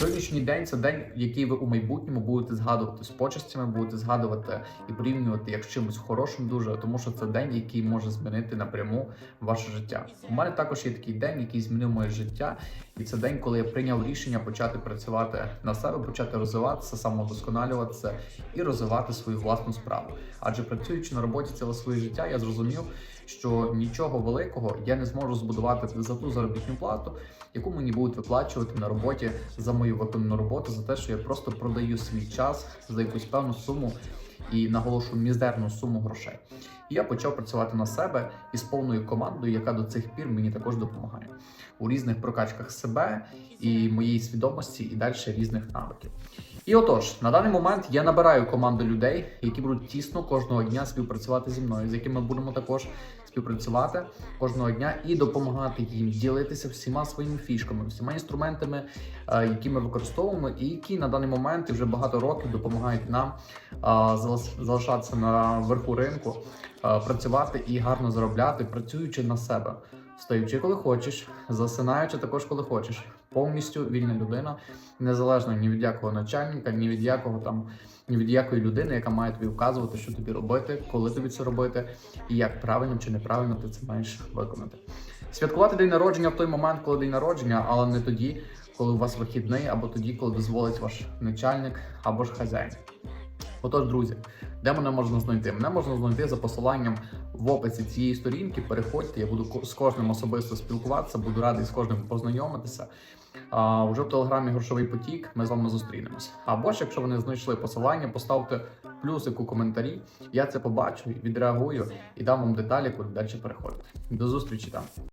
Сьогоднішній день це день, який ви у майбутньому будете згадувати з почестями, будете згадувати і порівнювати як з чимось хорошим, дуже тому, що це день, який може змінити напряму ваше життя. У мене також є такий день, який змінив моє життя, і це день, коли я прийняв рішення почати працювати на себе, почати розвиватися, самовдосконалюватися і розвивати свою власну справу. Адже працюючи на роботі ціле своє життя, я зрозумів, що нічого великого я не зможу збудувати за ту заробітну плату, яку мені будуть виплачувати на роботі за мою виконану роботу, за те, що я просто продаю свій час за якусь певну суму і наголошую мізерну суму грошей. Я почав працювати на себе із повною командою, яка до цих пір мені також допомагає у різних прокачках себе і моєї свідомості, і далі різних навиків. І отож, на даний момент я набираю команду людей, які будуть тісно кожного дня співпрацювати зі мною, з якими будемо також співпрацювати кожного дня і допомагати їм ділитися всіма своїми фішками, всіма інструментами, е, які ми використовуємо, і які на даний момент і вже багато років допомагають нам е, залишатися на верху ринку, працювати і гарно заробляти, працюючи на себе. Встаючи, коли хочеш, засинаючи також, коли хочеш. Повністю вільна людина, незалежно ні від якого начальника, ні від якого там, ні від якої людини, яка має тобі вказувати, що тобі робити, коли тобі це робити, і як правильно чи неправильно ти це маєш виконати. Святкувати день народження в той момент, коли день народження, але не тоді, коли у вас вихідний, або тоді, коли дозволить ваш начальник або ж хазяїн. Отож, друзі, де мене можна знайти? Мене можна знайти за посиланням в описі цієї сторінки. Переходьте, я буду з кожним особисто спілкуватися, буду радий з кожним познайомитися. А, вже в телеграмі грошовий потік. Ми з вами зустрінемось. Або ж, якщо ви не знайшли посилання, поставте плюсик у коментарі. Я це побачу, відреагую і дам вам деталі, куди далі переходити. До зустрічі там.